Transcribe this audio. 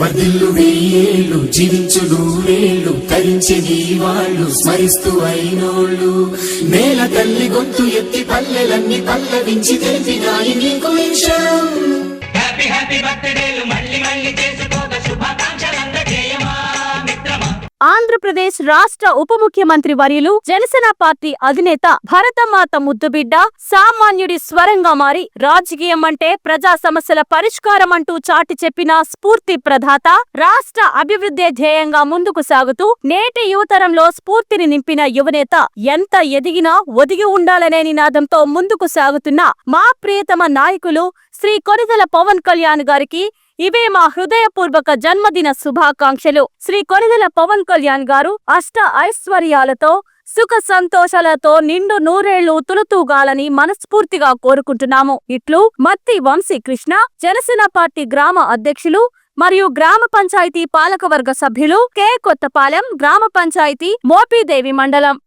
వర్ధిల్లు వెయ్యేళ్ళు జీవించు నూరేళ్ళు తరించి నీ వాళ్ళు స్మరిస్తూ అయినోళ్ళు. నేల తల్లి గొంతు ఎత్తి పల్లెలన్నీ పల్లవించి తెలిపినాయి నీకు హ్యాపీ హ్యాపీ బర్త్డేలు మళ్ళీ మళ్ళీ మిత్రమా ఆంధ్రప్రదేశ్ రాష్ట్ర ఉప ముఖ్యమంత్రి వర్యులు జనసేన పార్టీ అధినేత భరతమాత ముద్దుబిడ్డ సామాన్యుడి స్వరంగా మారి రాజకీయం అంటే ప్రజా సమస్యల పరిష్కారం అంటూ చాటి చెప్పిన స్ఫూర్తి ప్రదాత రాష్ట్ర అభివృద్ధి ధ్యేయంగా ముందుకు సాగుతూ నేటి యువతరంలో స్ఫూర్తిని నింపిన యువనేత ఎంత ఎదిగినా ఒదిగి ఉండాలనే నినాదంతో ముందుకు సాగుతున్న మా ప్రియతమ నాయకులు శ్రీ కొనిదల పవన్ కళ్యాణ్ గారికి ఇవే మా హృదయపూర్వక జన్మదిన శుభాకాంక్షలు. శ్రీ కొనిదెల పవన్ కళ్యాణ్ గారు అష్ట ఐశ్వర్యాలతో సుఖ సంతోషాలతో నిండు నూరేళ్ళు తులుతూగాలని మనస్ఫూర్తిగా కోరుకుంటున్నాము. ఇట్లు మత్తి వంశీ కృష్ణ జనసేన పార్టీ గ్రామ అధ్యక్షులు మరియు గ్రామ పంచాయతీ పాలకవర్గ సభ్యులు కె. కొత్తపాలెం గ్రామ పంచాయతీ మోపిదేవి మండలం.